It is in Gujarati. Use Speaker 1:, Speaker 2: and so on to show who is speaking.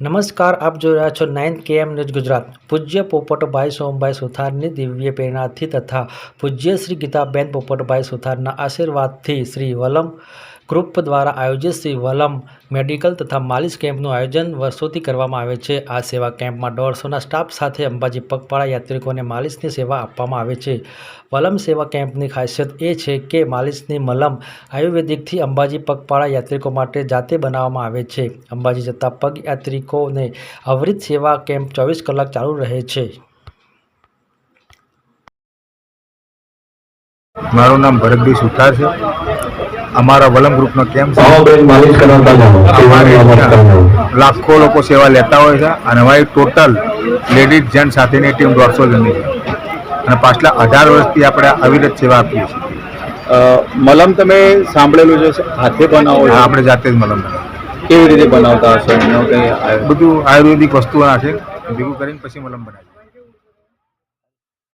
Speaker 1: નમસ્કાર, આપ જોઈ રહ્યા છો નાઇન્થ કેએમ ન્યૂઝ ગુજરાત. પૂજ્ય પોપટભાઈ સોમભાઈ સુથારની દિવ્ય પ્રેરણાથી તથા પૂજ્ય શ્રી ગીતાબેન પોપટભાઈ સુથારના આશીર્વાદથી શ્રી વલમ ગ્રુપ દ્વારા આયોજિત શ્રી વલમ મેડિકલ તથા માલિશ કેમ્પનું આયોજન વર્ષોથી કરવામાં આવે છે. આ સેવા કેમ્પમાં દોઢસોના સ્ટાફ સાથે અંબાજી પગપાળા યાત્રિકોને માલિશની સેવા આપવામાં આવે છે. વલમ સેવા કેમ્પની ખાસિયત એ છે કે માલિશની મલમ આયુર્વેદિકથી અંબાજી પગપાળા યાત્રિકો માટે જાતે બનાવવામાં આવે છે. અંબાજી જતા પગ યાત્રિકોને અવરિત સેવા કેમ્પ ચોવીસ કલાક ચાલુ રહે છે.
Speaker 2: મારું નામ ભરતભાઈ સુથાર છે. અમારા વલમ ગ્રુપનો કેમ્પ છે. લાખો લોકો સેવા લેતા હોય છે અને અમારી ટોટલ લેડીઝ જેન્ટ સાથેની ટીમ દોઢસો જણની છે. અને પાછલા અઢાર વર્ષથી આપણે અવિરત સેવા આપીએ છીએ.
Speaker 3: મલમ તમે સાંભળેલું છે હાથે બનાવો
Speaker 2: આપણે જાતે જ મલમ
Speaker 3: કેવી રીતે બનાવતા હશો?
Speaker 2: બધું આયુર્વેદિક વસ્તુઓ નાખે ભેગું કરીને પછી મલમ બનાવીએ.